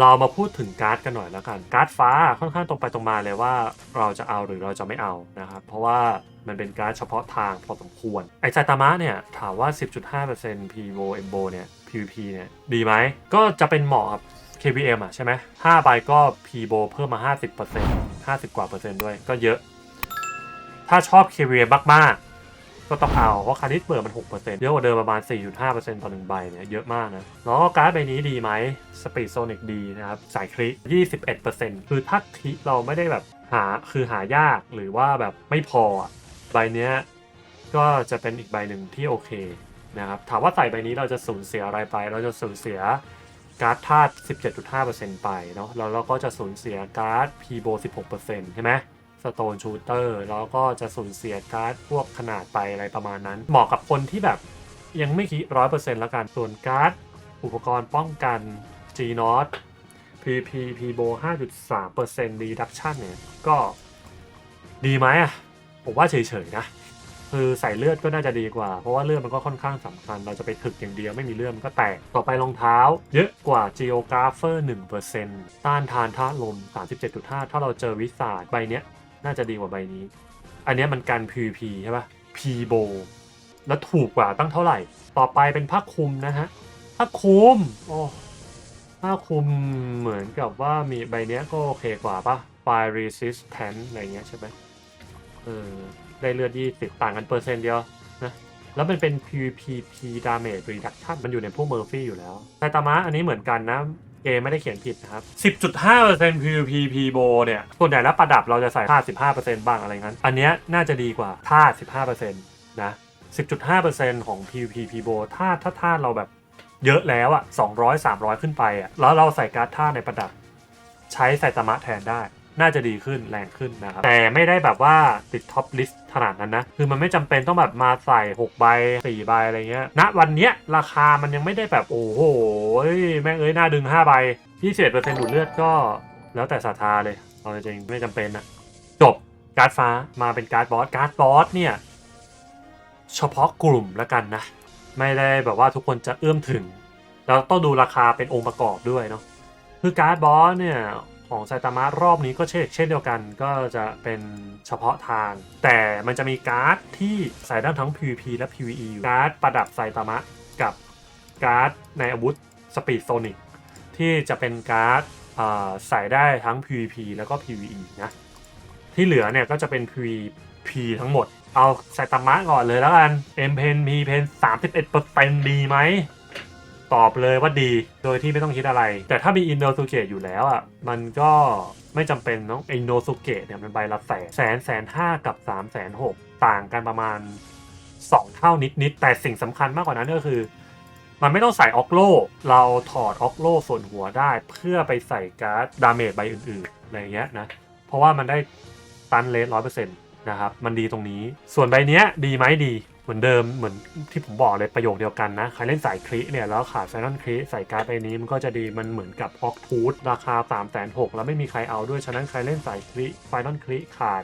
เรามาพูดถึงการ์ดกันหน่อยแล้วกัน การ์ดฟ้าค่อนข้างตรงไปตรงมาเลยว่าเราจะเอาหรือเราจะไม่เอานะครับ เพราะว่ามันเป็นการ์ดเฉพาะทางพอสมควร ไอไซตามะเนี่ยถามว่า 10.5% PVO Embo เนี่ย PVP เนี่ยดีไหม ก็จะเป็นเหมาะกับ KVM อะใช่ไหม5ใบก็ PVO เพิ่มมา 50% 50 กว่าเปอร์เซ็นต์ด้วยก็เยอะ ถ้าชอบ KVM มากๆ ก็ต้องเอาเพราะคาริสเบิร์มัน 6%เยอะกว่าเดิมประมาณ 4.5%ต่อหนึ่งใบเนี่ยเยอะมากนะ แล้วก็การ์ดใบนี้ดีไหมสปีดโซนิกดีนะครับ สายคลิ21%คือถ้าคลิเราไม่ได้แบบหาคือหายากหรือว่าแบบไม่พอใบเนี้ยก็จะเป็นอีกใบหนึ่งที่โอเคนะครับถามว่าใส่ใบนี้เราจะสูญเสียอะไรไป เราจะสูญเสียการ์ดธาตุ17.5%ไปเนาะแล้วเราก็จะสูญเสียการ์ดพีโบ16%ใช่ไหม สโตนชูเตอร์แล้วก็จะสูญเสียการ์ดพวกขนาดไปอะไรประมาณนั้น เหมาะกับคนที่แบบยังไม่คิดร้อยเปอร์เซ็นต์แล้วกัน ส่วนการ์ด อุปกรณ์ป้องกัน G n o t PP p b o 5.3% reduction เนี่ยก็ดีไหมอะ ผมว่าเฉยๆนะ คือใส่เลือดก็น่าจะดีกว่า เพราะว่าเลือดมันก็ค่อนข้างสำคัญ เราจะไปถึกอย่างเดียวไม่มีเลือดมันก็แตก ต่อไปรองเท้า เยอะกว่า Geographer 1%ต้านทานธาลม 37.5 ถ้าเราเจอวิสาดใบเนี้ย น่าจะดีกว่าใบนี้ อันนี้มันกัน PVP ใช่ปะ P b o แล้วถูกกว่าตั้งเท่าไหร่ ต่อไปเป็นผ้าคลุมนะฮะผ้าคลุมโอ้ผ้าคลุมเหมือนกับว่ามีใบเนี้ยก็โอเคกว่าปะ Fire Resistant อะไรเงี้ยใช่ไหมเออได้เลือด20ต่างกันเปอร์เซ็นต์เดียวนะแล้วมันเป็น PVP Damage Reduction มันอยู่ในพวกเมอร์ฟี่อยู่แล้วไซตามะอันนี้เหมือนกันนะ เกมไม่ได้เขียนผิดนะครับ 10.5% PVP p b o เนี่ย ส่วนใหญ่แล้วประดับเราจะใส่ท่า15%บ้างอะไรงั้น อันเนี้ยน่าจะดีกว่าท่า 15%นะ 10.5%ของ PVP p b o ถ้าถ้าท่าเราแบบเยอะแล้วอะ200 300 ขึ้นไปอะแล้วเราใส่การ์ดท่าในประดับ ใช้ไซตามะแทนได้ น่าจะดีขึ้นแรงขึ้นนะครับ แต่ไม่ได้แบบว่าติดท็อปลิสต์ขนาดนั้นนะ คือมันไม่จำเป็นต้องแบบมาใส่ 6 ใบ 4 ใบอะไรเงี้ยณวันเนี้ยราคามันยังไม่ได้แบบโอ้โหแม่งเอ้ยน่าดึง 5 ใบ21%ดูดเลือดก็ แล้วแต่ศรัทธาเลยเอาจริงไม่จำเป็นนะจบการ์ดฟ้ามาเป็นการ์ดบอสการ์ดบอสเนี่ยเฉพาะกลุ่มล้วกันนะ ไม่ได้แบบว่าทุกคนจะเอื้อมถึงแล้วต้องดูราคาเป็นองค์ประกอบด้วยเนาะคือการ์ดบอสเนี่ย ของไซตามะรอบนี้ก็เช่นเช่นเดียวกันก็จะเป็นเฉพาะทาง แต่มันจะมีการ์ดที่ใส่ได้ทั้ง PVP และ PVE อยู่การ์ดประดับไซตามะกับการ์ดในอาวุธสปีดโซนิกที่จะเป็นการ์ดใส่ได้ทั้ง PVP แล้วก็ PVE นะที่เหลือเนี่ยก็จะเป็น PVP ทั้งหมด เอาไซตามะก่อนเลยแล้วกัน M Pen P Pen 31%ดีไหม ตอบเลยว่าดีโดยที่ไม่ต้องคิดอะไร แต่ถ้ามีอินโนสุเกะอยู่แล้วอะมันก็ไม่จำเป็นต้องอินโนสุเกะเนี่ยมันใบละแสนแสนแสนห้ากับ3ามแสนหกต่างกันประมาณ 2 เท่านิดๆแต่สิ่งสำคัญมากกว่านั้นก็คือ มันไม่ต้องใส่ออกโลเราถอดออกโลส่วนหัวได้ เพื่อไปใส่การ์ดดาเมจใบอื่นๆอะไรอย่างเงี้ยนะเพราะว่ามันได้ตันเลสร้อยเปอร์เซ็นต์นะครับมันดีตรงนี้ ส่วนใบเนี้ยดีไหมดี เหมือนเดิมเหมือนที่ผมบอกเลยประโยคเดียวกันนะ ใครเล่นสายคลิเนี่ยแล้วขาดไซนอนคลิใส่การ์ดใบนี้มันก็จะดีมันเหมือนกับออกทูธราคา3ามแสนหกแล้วไม่มีใครเอาด้วย ฉะนั้นใครเล่นสายคลิไฟนอลคลิขาด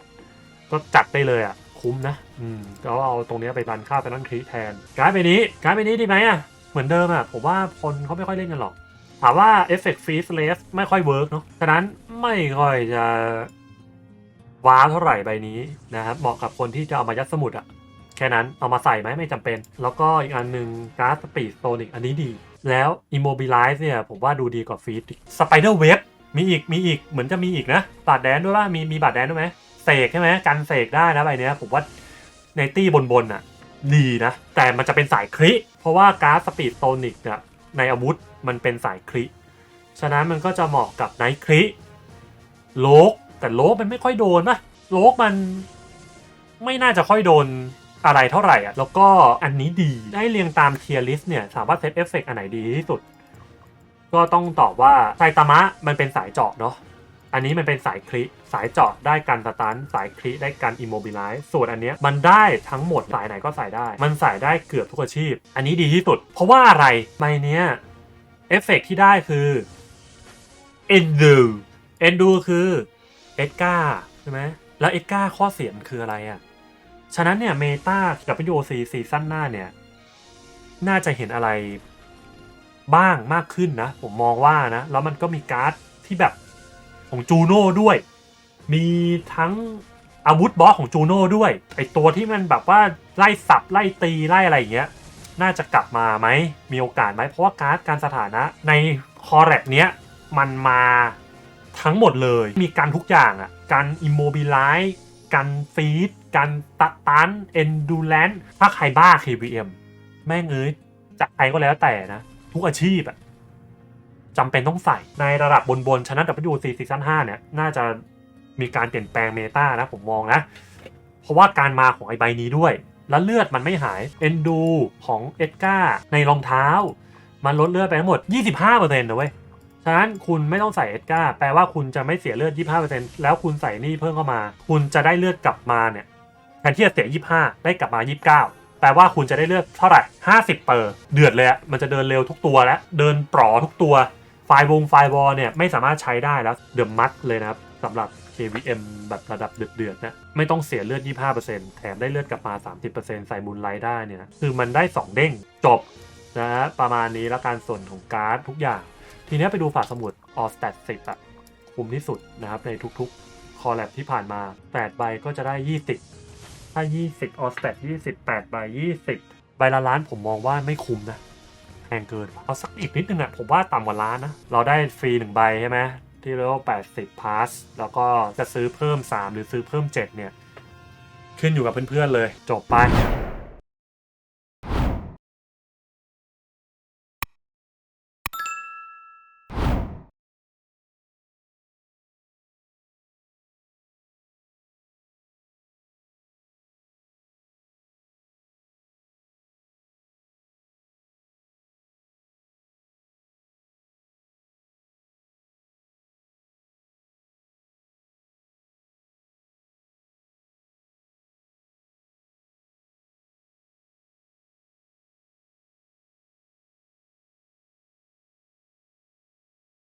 ก็จัดได้เลยอะ คุ้มนะ อืมก็เอาตรงเนี้ยไปรันค่าไฟนอลคลิแทน การ์ดใบนี้ การ์ดใบนี้ดีไหมอะ เหมือนเดิมอะผมว่าคนเขาไม่ค่อยเล่นกันหรอกถามว่าเอฟเฟกต์ฟรีสเลสไม่ค่อยเวิร์กเนาะฉะนั้นไม่ค่อยจะว้าวเท่าไหร่ใบนี้นะครับเหมาะกับคนที่จะเอามายัดสมุดอะ แค่นั้นเอามาใส่ไหมไม่จำเป็น แล้วก็อีกอันหนึ่งการ์ดสปีดโซนิกอันนี้ดี แล้ว Immobilize เนี่ยผมว่าดูดีกว่าฟีดสไปเดอร์เว็บมีอีกมีอีกเหมือนจะมีอีกนะบาดแดนด้วยว่ามีมีบาดแดนด้วยไหมเสกใช่ไหมกันเสกได้นะใบเนี้ยผมว่าในตี้บนบนๆอะดีนะ แต่มันจะเป็นสายคลิเพราะว่าการ์ดสปีดโซนิกเนี่ยในอาวุธมันเป็นสายคลิฉะนั้นมันก็จะเหมาะกับไนท์คลิโลกแต่โลกมันไม่ค่อยโดนนะโลกมันไม่น่าจะค่อยโดน อะไรเท่าไหร่อะแล้วก็อันนี้ดีได้เรียงตามเทียร์ลิสต์เนี่ยถามว่าเซตเอฟเฟกอันไหนดีที่สุด ก็ต้องตอบว่าไซตามะมันเป็นสายเจาะเนาะอันนี้มันเป็นสายคลิสายเจาะได้กันสตันสายคลิได้กันอิมโมบิลไลซ์ส่วนอันเนี้ยมันได้ทั้งหมดสายไหนก็ใส่ได้ มันใส่ได้เกือบทุกอาชีพ อันนี้ดีที่สุด เพราะว่าอะไรใบเนี้ยเอฟเฟกที่ได้คือเอนดูเอนดูคือเอ็ดกาใช่ไหมแล้วเอ็ดกาข้อเสียมันคืออะไรอะ่ะ ฉะนั้นเนี่ยเมตากับ WOC ซีซั่นหน้าเนี่ย น่าจะเห็นอะไรบ้างมากขึ้นนะ ผมมองว่านะ แล้วมันก็มีการ์ดที่แบบของจูโน่ด้วย มีทั้งอาวุธบอสของจูโน่ด้วย ไอตัวที่มันแบบว่าไล่สับ ไล่ตี ไล่อะไรอย่างเงี้ย น่าจะกลับมาไหม มีโอกาสไหม เพราะว่าการ์ดการสถานะ ในคอร์เรตเนี้ย มันมาทั้งหมดเลย มีการทุกอย่างอะ่ะ การอิมโมบิลไลซ์การฟีด การตัดตันเอนดูแลนถ้าใครบ้า KVM แม่งเอ้ยจากใครก็แล้วแต่นะ ทุกอาชีพอะจำเป็นต้องใส่ในระดับบนๆชนะ WC ซีซั่น5เนี่ย น่าจะมีการเปลี่ยนแปลงเมตานะ ผมมองนะ เพราะว่าการมาของไอใบนี้ด้วย แล้วเลือดมันไม่หายเอนดูของเอ็ดการ์ในรองเท้า มันลดเลือดไปทั้งหมด 25%นะเว้ยฉะนั้นคุณไม่ต้องใส่เอ็ดการ์แปลว่าคุณจะไม่เสียเลือด 25%แล้วคุณใส่นี่เพิ่มเข้ามา คุณจะได้เลือดกลับมาเนี่ย แทนที่จะเสีย 25 ได้กลับมา 29 แปลว่าคุณจะได้เลือดเท่าไหร่ 50 เปอร์ เดือดเลยอะมันจะเดินเร็วทุกตัวแล้วเดินปลอทุกตัว ไฟวงไฟวอลเนี่ยไม่สามารถใช้ได้แล้ว เดือดมัดเลยนะครับสำหรับ KVM แบบระดับเดือดๆนะ ไม่ต้องเสียเลือด 25%แถมได้เลือดกลับมา 30%ใส่มูลไลท์ได้เนี่ย คือมันได้ 2 เด้งจบนะประมาณนี้แล้วการส่วนของการ์ดทุกอย่าง ทีนี้ไปดูฝาสมุด All Stat 10อะคุ้มที่สุดนะครับในทุกๆ คอลแลบที่ผ่านมา 8 ใบก็จะได้ 20 ถ้า 20ออสแตด28ใบ20 ใบละล้านผมมองว่าไม่คุ้มนะแพงเกิน เอาสักอีกนิดนึงอะผมว่าต่ำกว่าล้านนะ เราได้ฟรี1ใบใช่ไหมที่เรียกว่า80 pass แล้วก็จะซื้อเพิ่ม 3 หรือซื้อเพิ่ม 7 เนี่ย ขึ้นอยู่กับเพื่อนๆเลย จบไป